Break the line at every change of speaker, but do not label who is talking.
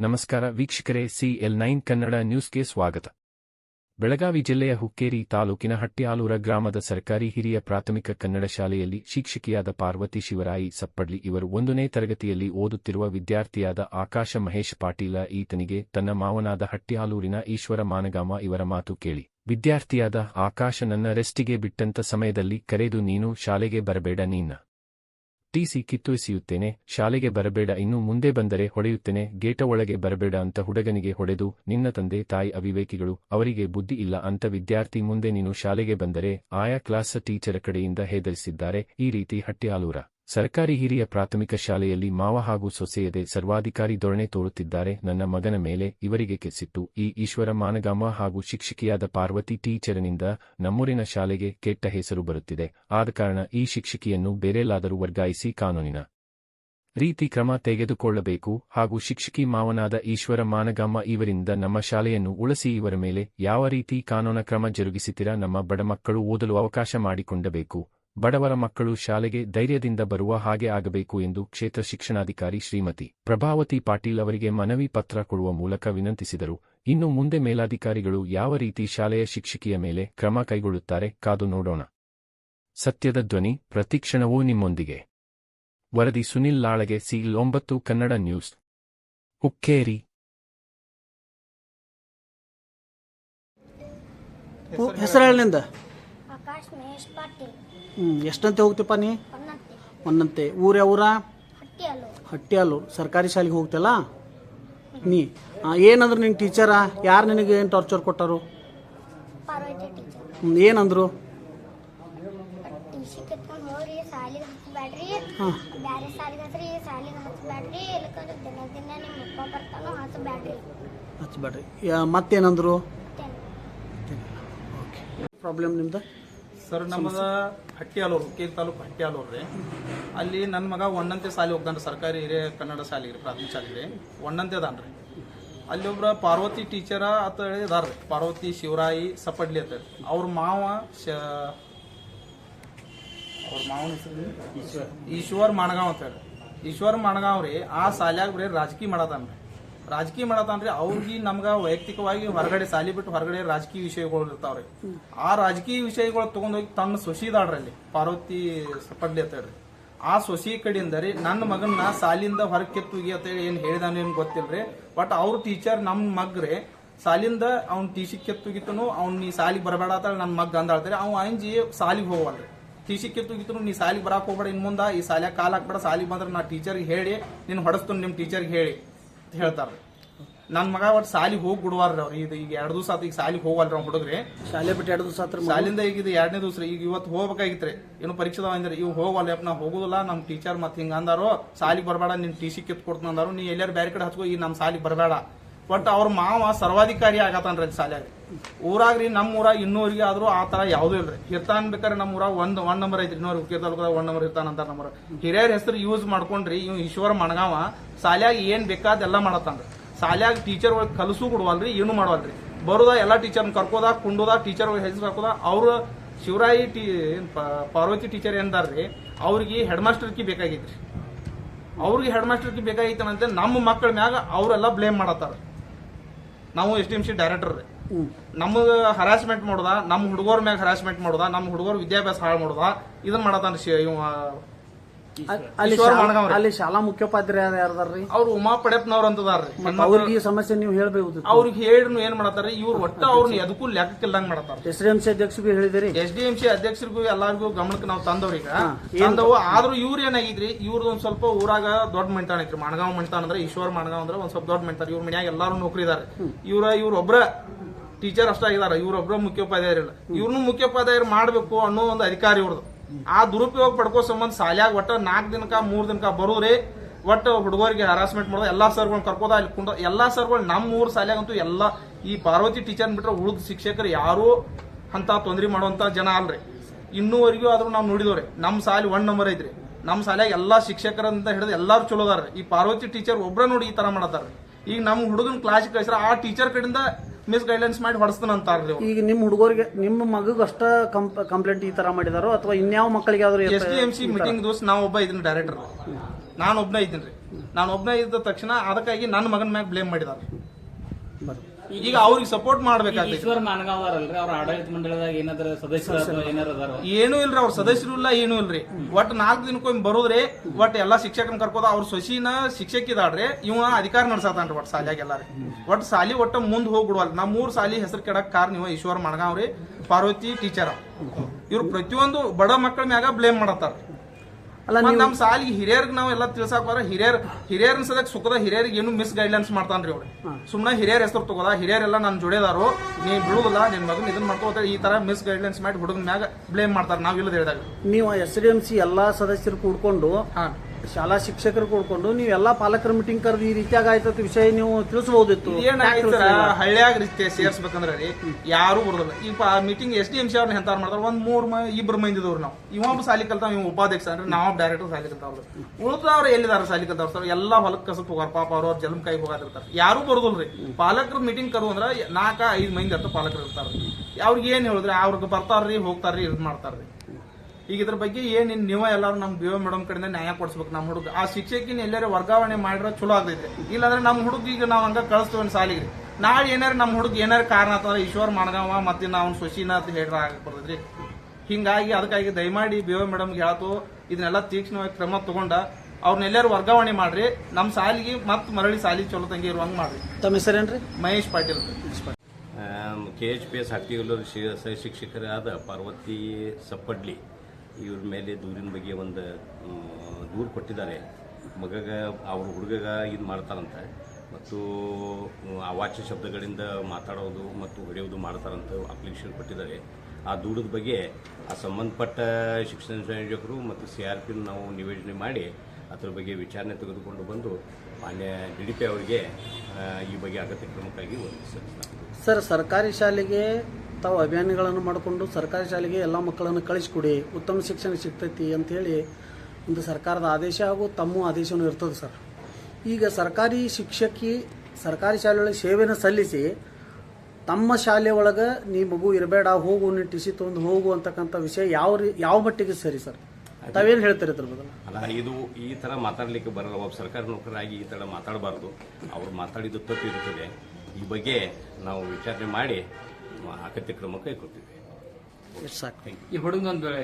ನಮಸ್ಕಾರ ವೀಕ್ಷಕರೇ CL nine Kannada ನ್ಯೂಸ್ಗೆ ಸ್ವಾಗತ ಬೆಳಗಾವಿ ಜಿಲ್ಲೆಯ ಹುಕ್ಕೇರಿ ತಾಲೂಕಿನ ಹಟ್ಟಿಯಾಲೂರ ಗ್ರಾಮದ ಸರ್ಕಾರಿ ಹಿರಿಯ ಪ್ರಾಥಮಿಕ ಕನ್ನಡ ಶಾಲೆಯಲ್ಲಿ ಶಿಕ್ಷಕಿಯಾದ ಪಾರ್ವತಿ ಶಿವರಾಯಿ ಸಪ್ಪಡ್ಲಿ ಇವರು ಒಂದನೇ ತರಗತಿಯಲ್ಲಿ ಓದುತ್ತಿರುವ ವಿದ್ಯಾರ್ಥಿಯಾದ ಆಕಾಶ ಮಹೇಶ್ ಪಾಟೀಲ ಈತನಿಗೆ ತನ್ನ ಮಾವನಾದ ಹಟ್ಟಿಯಾಲೂರಿನ ಈಶ್ವರ ಮಾನಗಾಮ ಇವರ ಮಾತು ಕೇಳಿ. ವಿದ್ಯಾರ್ಥಿಯಾದ ಆಕಾಶ ನನ್ನ ರೆಸ್ಟಿಗೆ ಬಿಟ್ಟಂತ ಸಮಯದಲ್ಲಿ ಕರೆದು ನೀನು ಶಾಲೆಗೆ ಬರಬೇಡ ನೀನ್ನ. ಟಿಸಿ ಎಸೆಯುತ್ತೇನೆ ಶಾಲೆಗೆ ಬರಬೇಡ, ಇನ್ನು ಮುಂದೆ ಬಂದರೆ ಹೊಡೆಯುತ್ತೇನೆ, ಗೇಟ ಒಳಗೆ ಬರಬೇಡ ಅಂತ ಹುಡುಗನಿಗೆ ಹೊಡೆದು, ನಿನ್ನ ತಂದೆ, ತಾಯಿ ಅವಿವೇಕಿಗಳು, ಅವರಿಗೆ ಬುದ್ಧಿ ಇಲ್ಲ ಅಂತ ವಿದ್ಯಾರ್ಥಿ ಮುಂದೆ ನೀನು ಶಾಲೆಗೆ ಬಂದರೆ, ಆಯಾ ಕ್ಲಾಸ್ ಟೀಚರ್ ಕಡೆಯಿಂದ ಹೆದರಿಸಿದ್ದಾರೆ, ಈ ರೀತಿ ಹಟ್ಟಿಯಾಲೂರ ಸರ್ಕಾರಿ ಹಿರಿಯ ಪ್ರಾಥಮಿಕ ಶಾಲೆಯಲ್ಲಿ ಮಾವ ಹಾಗೂ ಸೊಸೆಯದೆ ಸರ್ವಾಧಿಕಾರಿ ಧೋರಣೆ ತೋರುತ್ತಿದ್ದಾರೆ. ನನ್ನ ಮಗನ ಮೇಲೆ ಇವರಿಗೆ ಕೆಸಿಟ್ಟು. ಈ ಈಶ್ವರ ಮಾನಗಾಮ ಹಾಗೂ ಶಿಕ್ಷಕಿಯಾದ ಪಾರ್ವತಿ ಟೀಚರ್ನಿಂದ ನಮ್ಮೂರಿನ ಶಾಲೆಗೆ ಕೆಟ್ಟ ಹೆಸರು ಬರುತ್ತಿದೆ. ಆದ ಕಾರಣ ಈ ಶಿಕ್ಷಕಿಯನ್ನು ಬೇರೆಲ್ಲಾದರೂ ವರ್ಗಾಯಿಸಿ ಕಾನೂನಿನ ರೀತಿ ಕ್ರಮ ತೆಗೆದುಕೊಳ್ಳಬೇಕು. ಹಾಗೂ ಶಿಕ್ಷಕಿ ಮಾವನಾದ ಈಶ್ವರ ಮಾನಗಾಮ ಇವರಿಂದ ನಮ್ಮ ಶಾಲೆಯನ್ನು ಉಳಿಸಿ, ಇವರ ಮೇಲೆ ಯಾವ ರೀತಿ ಕಾನೂನ ಕ್ರಮ ಜರುಗಿಸುತ್ತೀರಾ ನಮ್ಮ ಬಡ ಮಕ್ಕಳು ಓದಲು ಅವಕಾಶ ಮಾಡಿಕೊಂಡಬೇಕು. ಬಡವರ ಮಕ್ಕಳು ಶಾಲೆಗೆ ಧೈರ್ಯದಿಂದ ಬರುವ ಹಾಗೆ ಆಗಬೇಕು ಎಂದು ಕ್ಷೇತ್ರ ಶಿಕ್ಷಣಾಧಿಕಾರಿ ಶ್ರೀಮತಿ ಪ್ರಭಾವತಿ ಪಾಟೀಲ್ ಅವರಿಗೆ ಮನವಿ ಪತ್ರ ಕೊಡುವ ಮೂಲಕ ವಿನಂತಿಸಿದರು. ಇನ್ನು ಮುಂದೆ ಮೇಲಾಧಿಕಾರಿಗಳು ಯಾವ ರೀತಿ ಶಾಲೆಯ ಶಿಕ್ಷಕಿಯ ಮೇಲೆ ಕ್ರಮ ಕೈಗೊಳ್ಳುತ್ತಾರೆ ಕಾದು ನೋಡೋಣ. ಸತ್ಯದ ಧ್ವನಿ ಪ್ರತಿಕ್ಷಣವೂ ನಿಮ್ಮೊಂದಿಗೆ. ವರದಿ ಸುನಿಲ್ ಲಾಳಗೆ ಸಿಲ್ ಒಂಬತ್ತು ಕನ್ನಡ ನ್ಯೂಸ್. ಹುಕ್ಕೇರಿ.
ಹೆಸರು
ಆಕಾಶ್ ಮಹೇಶ್ ಪಾಟೀಲ್.
ಹ್ಞೂ ಎಷ್ಟಂತೆ ಹೋಗ್ತೀಪ್ಪ ನೀ? ಒಂದಂತೆ. ಊರ ಊರ?
ಹಟ್ಟಿಯಲ್ಲು
ಹಟ್ಟಿಯಲ್ಲು ಸರ್ಕಾರಿ ಶಾಲೆಗೆ ಹೋಗ್ತಲ್ಲ ನೀ. ಏನಂದ್ರು ನಿನ್ನ ಟೀಚರ ಯಾರು ನಿನಗೆ ಏನು ಟಾರ್ಚರ್ ಕೊಟ್ಟರು? ಏನಂದ್ರು?
ಹಚ್ಚಬೇಡ್ರಿ
ಮತ್ತೇನಂದ್ರು?
ಮತ್ತೇನು?
ಪ್ರಾಬ್ಲಮ್ ನಿಮ್ದು?
ಸರ್ ನಮ್ಮದ ಹಟ್ಟಿಯಾಲೂರು ಹುಕ್ಕೇರಿ ತಾಲೂಕು ಹಟ್ಟಿ ಹಟ್ಟಿಯಾಲೂರು ರೀ ಅಲ್ಲಿ ನನ್ನ ಮಗ ಒಣ್ಣಂತೆ ಶಾಲೆ ಹೋಗ್ತಾನೆ ಸರ್ಕಾರಿ ಹಿರಿಯ ಕನ್ನಡ ಶಾಲೆಗೆ ರೀ ಪ್ರಾಥಮಿಕ ಶಾಲೆ ರೀ ಒಂದಂತೆ ಅದಾನ ರೀ ಅಲ್ಲಿ ಒಬ್ರ ಪಾರ್ವತಿ ಟೀಚರ ಅಂತ ಹೇಳಿ ಅದಾರ ರೀ ಪಾರ್ವತಿ ಶಿವರಾಯಿ ಸಪಡ್ಲಿ ಅಂತ ಅವ್ರ ಮಾವ ಶ ಅವ್ರ ಮಾವನ ಹೆಸರು ಈಶ್ವರ್. ಮಾಣಗಾಂವ್ ಅಂತ ಹೇಳಿ. ಈಶ್ವರ್ ಮಾಣಗಾಂವ್ ರೀ ಆ ಶಾಲ್ಯಾಗ ಬರೀ ರಾಜಕೀಯ ಮಾಡದಾನ ರೀ ರಾಜಕೀಯ ಮಾಡತಾನ್ರಿ ಅವ್ರಿಗೆ ನಮ್ಗ ವೈಯಕ್ತಿಕವಾಗಿ ಹೊರಗಡೆ ಸಾಲಿ ಬಿಟ್ಟು ಹೊರಗಡೆ ರಾಜಕೀಯ ವಿಷಯಗಳು ಇರ್ತಾವ್ರಿ. ಆ ರಾಜಕೀಯ ವಿಷಯಗಳು ತಗೊಂಡೋಗಿ ತನ್ನ ಸೊಸಿದಾಳ್ರಿ ಅಲ್ಲಿ ಪಾರ್ವತಿ ಹೇಳ್ರಿ. ಆ ಸೊಸಿ ಕಡೆಯಿಂದ ರೀ ನನ್ನ ಮಗನ್ನ ಸಾಲಿಂದ ಹೊರಕೆತ್ತುಗಿ ಏನ್ ಹೇಳಿದಾನೆ ಏನ್ ಗೊತ್ತಿಲ್ರಿ. ಬಟ್ ಅವ್ರ ಟೀಚರ್ ನಮ್ ಮಗ್ರೆ ಸಾಲಿಂದ ಅವ್ನ ಟಿ ಸಿ ಕೆತ್ತುಗಿತನು ಅವ್ನ ನೀ ಸಾಲಿಗೆ ಬರಬೇಡ ಅಂತ ನನ್ನ ಮಗ್ ಅಂದಾಳ್ತಾರೆ ಅವ್ ಅಂಜಿ ಸಾಲಿಗೆ ಹೋಗಲ್ರಿ ಟಿ ಕೆತ್ತುಗಿತನು ನೀ ಸಾಲಿಗೆ ಬರಾಕ್ ಹೋಗ್ಬೇಡ ಇನ್ ಮುಂದ, ಈ ಸಾಲ್ಯಾಗ ಕಾಲ್ ಹಾಕ್ಬೇಡ, ಸಾಲಿಗೆ ಬಂದ್ರೆ ನಾ ಟೀಚರ್ಗೆ ಹೇಳಿ, ನೀನು ಹೊಡಸ್ತು ನಿಮ್ ಟೀಚರ್ಗೆ ಹೇಳಿ. ಹೇಳ್ತಾರ. ನನ್ನ ಮಗ ಒಟ್ಟು ಸಾಲಿ ಹೋಗಿ ಬಿಡುವಾರ್ರಿ ಅವ್ರು. ಇದು ಈಗ ಎರಡು ದಿವಸ ಆತ ಈಗ ಸಾಲಿಗೆ ಹೋಗಲ್ರಿ ಅವ್ನು ಹುಡುಗ್ರಿ.
ಶಾಲೆ ಬಿಟ್ಟು ಎರಡು ದಿವಸ ಹತ್ರ
ಸಾಲಿಂದ ಈಗ ಇದು ಎರಡನೇ ದಿವಸ ಈಗ ಇವತ್ತು ಹೋಗ್ಬೇಕಾಗಿತ್ರಿ. ಏನು ಪರೀಕ್ಷೆ ಅಂದ್ರೆ. ಇವ್ ಹೋಗಲ್ಲ ನಾ ಹೋಗುದಿಲ್ಲ ನಮ್ ಟೀಚರ್ ಮತ್ತೆ ಹಿಂಗ ಅಂದಾರು ಸಾಲಿಗೆ ಬರಬೇಡ ನಿನ್ ಟಿ ಸಿ ಕಿತ್ ಕೊಡ್ತಾನ ಅಂದಾರು ನೀ ಎಲ್ಲಾರು ಬೇರೆ ಕಡೆ ಹಚ್ಕೋ ಈಗ ನಮ್ ಸಾಲಿಗೆ ಬರಬೇಡ. ಬಟ್ ಅವ್ರ ಮಾವ ಸರ್ವಾಧಿಕಾರಿ ಆಗತ್ತಾನ್ರಿ ಅಲ್ಲಿ ಸಾಲ್ಯಾಗ ರೀ ನಮ್ಮ ಊರಾಗ ಇನ್ನೂರಿಗೆ ಆದರೂ ಆ ತರ ಇಲ್ಲ ರೀ ಹಿರ್ತಾನ್ ಬೇಕಾದ್ರೆ ನಮ್ಮ ಊರಾಗ ಒಂದು ಒನ್ ನಂಬರ್ ಐತ್ರಿ. ಇನ್ನೂರು ಕೀರ್ತಾಲ್ಕ ಒನ್ ನಂಬರ್ ಹಿರ್ತಾನ್ ಅಂತ ನಮ್ಮ ಹಿರಿಯರ ಹೆಸರು ಯೂಸ್ ಮಾಡ್ಕೊಂಡ್ರಿ, ಇವ್ ಈಶ್ವರ ಮಣಗಾವ, ಸಾಲ್ಯಾಗ ಏನ್ ಬೇಕಾದೆಲ್ಲ ಮಾಡತ್ತಾನ್ರಿ. ಸಾಲ್ಯಾಗ ಟೀಚರ್ ಒಳಗೆ ಕಲಸು ಕೊಡುವಲ್ರಿ, ಏನು ಮಾಡವಲ್ರಿ. ಬರೋದ ಎಲ್ಲ ಟೀಚರ್ ಕರ್ಕೋದ, ಕುಂಡೋದ ಟೀಚರ್ ಹೆಸರು ಹಾಕೋದ, ಅವರು ಶಿವರಾಯಿ ಟೀ ಪಾರ್ವತಿ ಟೀಚರ್ ಏನ್ದಾರ್ರಿ ಅವ್ರಿಗೆ ಹೆಡ್ ಮಾಸ್ಟರ್ಗೆ ಬೇಕಾಗಿತ್ತು ಅವ್ರಿಗೆ ಹೆಡ್ ಮಾಸ್ಟರ್ಗೆ ಕಿ ಬೇಕಾಗಿತ್ತಂತೆ, ನಮ್ಮ ಮಕ್ಕಳ ಮ್ಯಾಗ ಅವರೆಲ್ಲ ಬ್ಲೇಮ್ ಮಾಡತ್ತಾರ. ನಾವು S D M C director ರೀ.
ಹ್ಞೂ
ನಮಗ ಹರಾಸ್ಮೆಂಟ್ ಮಾಡುದ ನಮ್ಮ ಹುಡುಗರ ಮ್ಯಾಗ ಹರಾಸ್ಮೆಂಟ್ ಮಾಡುದ ನಮ್ಮ ಹುಡುಗರ ವಿದ್ಯಾಭ್ಯಾಸ ಹಾಳು ಮಾಡುದ ಇದನ್ನ ಮಾಡತಾನ ಇವ
ಅಲ್ಲಿ
ಈಶ್ವರ
ಶಾಲಾ-. ಅಲ್ಲಿ ಶಾಲಾ ಮುಖ್ಯೋಪಾಧ್ಯಾಯ ಯಾರ್ದಾರ್ರಿ
ಅವ್ರು ಉಮಾ ಪಡೆಪ್ನವ್ರ ಅಂತದಾರ್ರಿ.
ಅವ್ರಿಗೆ ಈ ಸಮಸ್ಯೆ ನೀವು ಹೇಳ್ಬೇಕು
ಅವ್ರಿಗೆ ಹೇಳಿದ್ರು ಏನ್ ಮಾಡತಾರ ಇವ್ರು ಒಟ್ಟ ಅವ್ರನ್ನ ಎದಕ್ಕೂ ಲೆಕ್ಕಕ್ಕಿಲ್ದಂಗ್ ಮಾಡತಾರ
ಎಸ್ ಡಿ ಎಂ ಸಿ ಅಧ್ಯಕ್ಷರಿಗೂ ಹೇಳಿದಿರಿ.
ಎಸ್ ಡಿ ಎಂ ಸಿ ಅಧ್ಯಕ್ಷರಿಗೂ ಎಲ್ಲಾರ್ಗೂ ಗಮನಕ್ಕೆ ನಾವು ತಂದವ್ರೀಗ
ಏನ್
ತಂದವು. ಆದ್ರೂ ಇವ್ರ ಏನಾಗಿದ್ರಿ? ಇವ್ರದ್ದು ಒಂದ್ ಸ್ವಲ್ಪ ಊರಾಗ ದೊಡ್ಡ ಮಣಿತಾಣ ಐತ್ರಿ. ಮಣಗಾಂವ್ ಮಣಿತಾಣ ಅಂದ್ರೆ ಈಶ್ವರ್ ಮಣಗಾಂವ್ ಅಂದ್ರೆ ಒಂದ್ ಸ್ವಲ್ಪ ದೊಡ್ಡ ಮಣಿತಾರ ಇವ್ರ ಮನ್ಯಾಗ ಎಲ್ಲಾರು ನೌಕರಿ ಇದಾರೆ ಇವ್ರ ಇವ್ರೊಬ್ರ ಟೀಚರ್ ಅಷ್ಟ ಆಗಿದಾರ ಇವ್ರೊಬ್ರ ಮುಖ್ಯೋಪಾಧ್ಯಾಯರಿಲ್ಲ. ಇವ್ರನ್ನು ಮುಖ್ಯೋಪಾಧ್ಯಾಯರು ಮಾಡಬೇಕು ಅನ್ನೋ ಒಂದು ಅಧಿಕಾರಿ ಇವ್ರದ್ದು ಆ ದುರುಪಯೋಗ ಪಡ್ಕೋ ಸಂಬಂಧ ಸಾಲ್ಯಾಗ ಒಟ್ಟ ನಾಲ್ಕು ದಿನಕ ಮೂರ್ ದಿನಕ ಬರೋರಿ ಒಟ್ಟು ಹುಡುಗರಿಗೆ ಹರಾಸ್ಮೆಂಟ್ ಮಾಡೋದು ಎಲ್ಲಾ ಸರ್ಗಳನ್ನ ಕರ್ಕೋದ ಅಲ್ಲಿ ಕುಂಡ ಎಲ್ಲಾ ಸರ್ಗಳು ನಮ್ಮ ಊರ್ ಶಾಲ್ಯಾಗಂತೂ ಎಲ್ಲಾ ಈ ಪಾರ್ವತಿ ಟೀಚರ್ ಬಿಟ್ರೆ ಉಳಿದ ಶಿಕ್ಷಕರು ಯಾರು ಅಂತ ತೊಂದರೆ ಮಾಡುವಂತ ಜನ ಅಲ್ರಿ. ಇನ್ನೂವರೆಗೂ ಆದ್ರೂ ನಾವು ನೋಡಿದವ್ರಿ. ನಮ್ಮ ಸಾಲಿ ಒನ್ ನಂಬರ್ ಐತ್ರಿ. ನಮ್ಮ ಶಾಲ್ಯಾಗ ಎಲ್ಲಾ ಶಿಕ್ಷಕರಂತ ಹಿಡಿದು ಎಲ್ಲಾರು ಚಲೋ ಅದಾರ ಈ ಪಾರ್ವತಿ ಟೀಚರ್ ಒಬ್ರ ನೋಡಿ ಈ ತರ ಮಾಡತಾರ ಈಗ ನಮ್ಮ ಹುಡುಗನ ಕ್ಲಾಸ್ ಕಳಿಸ್ರ, ಆ ಟೀಚರ್ ಕಡೆಯಿಂದ ಮಿಸ್ ಗೈಡ್ಲೈನ್ಸ್ ಮಾಡಿ ಹೊಡಸ್ತಾನಂತಾರ್ರಿ ಅವ್ರು.
ಈಗ ನಿಮ್ಮ ಹುಡುಗರಿಗೆ ನಿಮ್ಮ ಮಗಗೆ ಅಷ್ಟ ಕಂಪ್ಲೇಂಟ್ ಈ ತರ ಮಾಡಿದಾರೋ ಅಥವಾ ಇನ್ಯಾವ ಮಕ್ಕಳಿಗೆ ಆದ್ರೂ
S D M C meeting ದಿವಸ ನಾ ಒಬ್ಬ ಇದೀನಿ ಡೈರೆಕ್ಟರ್ ನಾನು ಒಬ್ಬನೇ ಇದ್ದೀನಿ ರೀ. ನಾನು ಒಬ್ಬನೇ ಇದ್ದ ತಕ್ಷಣ ಅದಕ್ಕಾಗಿ ನನ್ನ ಮಗನ ಮ್ಯಾಗ ಬ್ಲೇಮ್ ಮಾಡಿದಾರೆ ಈಗ ಅವ್ರಿಗೆ ಸಪೋರ್ಟ್ ಮಾಡ್ಬೇಕಾಗ್ತೈತಿ.
ಈಶ್ವರ್ ಮಾನಗಾಂವ್ ಅಲ್ರಿ ಅವ್ರ ಆಡಳಿತ ಮಂಡಳದಾಗ ಏನಾದ್ರ ಸದಸ್ಯರ ಅಥವಾ ಏನಾರ ಅದಾರ?
ಏನೂ ಇಲ್ರಿ ಅವ್ರ ಸದಸ್ಯರು ಇಲ್ಲ ಏನೂ ಇಲ್ರಿ. ಒಟ್ ನಾಲ್ಕು ದಿನಕ್ಕೊಮ್ಮೆ ಬರೋದ್ರಿ ಒಟ್ ಎಲ್ಲಾ ಶಿಕ್ಷಕನ ಕರ್ಕೋದ ಅವ್ರ ಸೊಸಿನ ಶಿಕ್ಷಕಿದಾಳ್ರಿ ಇವ ಅಧಿಕಾರ ನಡ್ಸತಾನ್ರಿ ಒಟ್ ಸಾಲಿಯಾಗ ಎಲ್ಲಾರಿ. ಒಟ್ ಸಾಲಿ ಒಟ್ಟ ಮುಂದ್ ಹೋಗ್ಬಿಡುವಲ್ ನಮ್ ಮೂರ್ ಸಾಲಿ ಹೆಸರು ಕೆಡಕ್ ಕಾರಣ ಇವ ಈಶ್ವರ್ ಮಣಗಾವ್ರಿ ಪಾರ್ವತಿ ಟೀಚರ್. ಇವ್ರು ಪ್ರತಿಯೊಂದು ಬಡ ಮಕ್ಕಳ ಮ್ಯಾಗ ಬ್ಲೇಮ್ ಮಾಡತ್ತಾರ.
ಅಲ್ಲ
ನಮ್ಮ ಸಾಲಿಗೆ ಹಿರಿಯರ್ಗ್ ನಾವ್ ಎಲ್ಲ ತಿಳ್ಸಾಕ ಹೋದ್ರ ಹಿರಿಯರ್ ಹಿರಿಯರ್ ಸದಕ್ ಸುಖದ ಹಿರಿಯರಿಗೆ ಏನು ಮಿಸ್ ಗೈಡ್ಲೈನ್ಸ್ ಮಾಡ್ತಾನ್ರಿ ಅವ್ರು. ಸುಮ್ನೆ ಹಿರಿಯರ್ ಹೆಸರು ತಗೋದ ಹಿರಿಯರೆಲ್ಲ ನನ್ ಜೋಡಿದಾರು ನೀ ಬಿಡುದಿಲ್ಲ ನಿನ್ ಮಗನ್ ಇದನ್ ಮಾಡ್ಕೋತ ಈ ತರ ಮಿಸ್ ಗೈಡ್ಲೈನ್ಸ್ ಮಾಡಿ ಹುಡುಗನ ಮ್ಯಾಗ ಬ್ಲೇಮ್ ಮಾಡ್ತಾರೆ ನಾವ್ ಇಲ್ಲದ ಹೇಳಿದಾಗ.
ನೀವು ಎಸ್ ಡಿ ಎಂ ಸಿ ಎಲ್ಲಾ ಸದಸ್ಯರು ಕೂಡ್ಕೊಂಡು
ಹಾ.
ಶಾಲಾ ಶಿಕ್ಷಕರು ಕೂಡ್ಕೊಂಡು ನೀವು ಎಲ್ಲಾ ಪಾಲಕರ ಮೀಟಿಂಗ್ ಕರೆದು ಈ ರೀತಿಯಾಗ ಆಯ್ತದ ವಿಷಯ ನೀವು ತಿಳಿಸಬಹುದಿತ್ತು.
ಹಳ್ಳಿಯಾಗ ರೀತಿ ಸೇರ್ಸ್ಬೇಕಂದ್ರೆ ರೀ ಯಾರು ಬರೋದಿಲ್ಲ. ಈ meeting S D M C ಅವ್ರನ್ನ ಹೆಂತಾರ ಮಾಡ್ತಾರೆ? ಒಂದ್ ಮೂರ್ ಮ ಇಬ್ರು ಮಂದಿದವ್ರು ನಾವು. ಇವೊಬ್ಬ ಸಾಲಿ ಕಲ್ತಾವ ಇವ್ ಉಪಾಧ್ಯಕ್ಷ ಅಂದ್ರೆ ನಾವು ಡೈರೆಕ್ಟರ್ ಸಾಲಿ ಕಲ್ತಾವ್ರು ಉಳಿದವ್ರ ಎಲ್ಲಿದಾರ ಸಾಲಿ ಕಲ್ತಾವ್ರ ಸರ್? ಎಲ್ಲಾ ಹೊಲಕ್ಕೆ ಕಸಪ್ ಹೋಗಾರ ಪಾಪ ಅವ್ರ ಅವ್ರ ಕೈ ಹೋಗಾದಿರ್ತಾರ. ಯಾರು ಬರೋದಿಲ್ರಿ ಪಾಲಕರ ಮೀಟಿಂಗ್ ಕರು ಅಂದ್ರ ನಾಲ್ಕ ಐದ್ ಮಂದಿ ಅಂತ ಪಾಲಕರು ಇರ್ತಾರ. ಅವ್ರಿಗೆ ಏನ್ ಹೇಳಿದ್ರೆ ಅವ್ರಿಗೆ ಬರ್ತಾರ್ರಿ ಹೋಗ್ತಾರ್ರಿ ಇದ್ ಮಾಡ್ತಾರ್ರಿ. ಈಗ ಇದ್ರ ಬಗ್ಗೆ ಏನ್ ಇನ್ ನೀವ ಎಲ್ಲಾರು ನಮ್ ಬಿ ಮೇಡಮ್ ಕಡೆಯಿಂದ ನ್ಯಾಯ ಕೊಡ್ಸ್ಬೇಕು ನಮ್ಮ ಹುಡುಗ. ಆ ಶಿಕ್ಷಕಿನ ಎಲ್ಲಾರ ವರ್ಗಾವಣೆ ಮಾಡಿರೋ ಚಲೋ ಆಗ್ತೈತೆ. ಇಲ್ಲಾಂದ್ರೆ ನಮ್ಮ ಹುಡುಗ ಈಗ ನಾವ್ ಹಂಗ ಕಳಿಸ್ತೇವೆ ಸಾಲಿಗೆ ನಾಳೆ ಏನಾರ ನಮ್ಮ ಹುಡುಗ ಏನಾರ ಕಾರಣ ಆತಂದ್ರೆ ಈಶ್ವರ್ ಮಾಡಗಾವ ಮತ್ತೆ ನಾವು ಸೊಸಿನ ಅಂತ ಹೇಳ್ರ ಆಗಕ್ಕೆ ಹಿಂಗಾಗಿ ಅದಕ್ಕಾಗಿ ದಯಮಾಡಿ ಬಿ ಮೇಡಮ್ ಹೇಳತು ಇದನ್ನೆಲ್ಲ ತೀಕ್ಷ್ಣವಾಗಿ ಕ್ರಮ ತಗೊಂಡ ಅವ್ರನ್ನೆಲ್ಲರೂ ವರ್ಗಾವಣೆ ಮಾಡ್ರಿ. ನಮ್ಮ ಸಾಲಿಗೆ ಮತ್ತೆ ಮರಳಿ ಸಾಲಿ ಚಲೋ ತಂಗಿ ಇರುವಂಗೆ ಮಾಡ್ರಿ.
ತಮ್ಮ ಹೆಸರೇನ್ರಿ?
Mahesh Patil. K H P S Hattigallur ಶಿಕ್ಷಕರಾದ ಪಾರ್ವತಿ ಸಪ್ಪಡ್ಲಿ. ಇವ್ರ ಮೇಲೆ ದೂರಿನ ಬಗ್ಗೆ ಒಂದು ದೂರು ಕೊಟ್ಟಿದ್ದಾರೆ. ಮಗಗ, ಅವ್ರ ಹುಡುಗಗ ಇದು ಮಾಡ್ತಾರಂತ. ಮತ್ತು ಅವಾಚ್ಯ ಶಬ್ದಗಳಿಂದ ಮಾತಾಡೋದು ಮತ್ತು ಹೊಡೆಯೋದು ಮಾಡ್ತಾರಂತ ಅಪ್ಲಿಕೇಶನ್ ಕೊಟ್ಟಿದ್ದಾರೆ. ಆ ದೂರದ ಬಗ್ಗೆ ಆ ಸಂಬಂಧಪಟ್ಟ ಶಿಕ್ಷಣ ಸಂಯೋಜಕರು ಮತ್ತು ಸಿ ಆರ್ ಪಿನ ನಾವು ನಿವೇದನೆ ಮಾಡಿ ಅದ್ರ ಬಗ್ಗೆ ವಿಚಾರಣೆ ತೆಗೆದುಕೊಂಡು ಬಂದು ಮಾನ್ಯ ಡಿ ಡಿ ಪಿ ಅವರಿಗೆ ಈ ಬಗ್ಗೆ ಅಗತ್ಯ ಕ್ರಮಕ್ಕಾಗಿ ಒಂದು ಸರ್
ಸರ್, ಸರ್ಕಾರಿ ಶಾಲೆಗೆ ತಾವು ಅಭಿಯಾನಗಳನ್ನು ಮಾಡಿಕೊಂಡು ಸರ್ಕಾರಿ ಶಾಲೆಗೆ ಎಲ್ಲ ಮಕ್ಕಳನ್ನು ಕಳಿಸ್ಕೊಡಿ, ಉತ್ತಮ ಶಿಕ್ಷಣ ಸಿಗ್ತೈತಿ ಅಂಥೇಳಿ ಒಂದು ಸರ್ಕಾರದ ಆದೇಶ ಹಾಗೂ ತಮ್ಮ ಆದೇಶವೂ ಇರ್ತದೆ ಸರ್. ಈಗ ಸರ್ಕಾರಿ ಶಿಕ್ಷಕಿ, ಸರ್ಕಾರಿ ಶಾಲೆಯೊಳಗೆ ಸೇವೆಯನ್ನು ಸಲ್ಲಿಸಿ ತಮ್ಮ ಶಾಲೆ ಒಳಗೆ ನೀ ಮಗು ಇರಬೇಡ, ಹೋಗು ನಿಟ್ಟಿಸಿ ತೊಗೊಂಡು ಹೋಗು ಅಂತಕ್ಕಂಥ ವಿಷಯ ಯಾವ ಯಾವ ಮಟ್ಟಿಗೆ ಸರಿ ಸರ್? ತಾವೇನು ಹೇಳ್ತೀರಿ ಇದ್ರ ಬದಲು?
ಅಲ್ಲ, ಇದು ಈ ಥರ ಮಾತಾಡಲಿಕ್ಕೆ ಬರಲ್ಲ. ಒಬ್ಬ ಸರ್ಕಾರಿ ನೌಕರಾಗಿ ಈ ಥರ ಮಾತಾಡಬಾರ್ದು. ಅವ್ರು ಮಾತಾಡಿದ್ದು ತಪ್ಪು ಇರುತ್ತದೆ ಈ ಬಗ್ಗೆ ನಾವು ವಿಚಾರಣೆ ಮಾಡಿ ಅಗತ್ಯ ಕ್ರಮ ಕೈಗೊಳ್ತೀವಿ
ಎಷ್ಟು ಸಾಕು?
ಈ ಹುಡುಗಂದ್ ಬೆಳೆ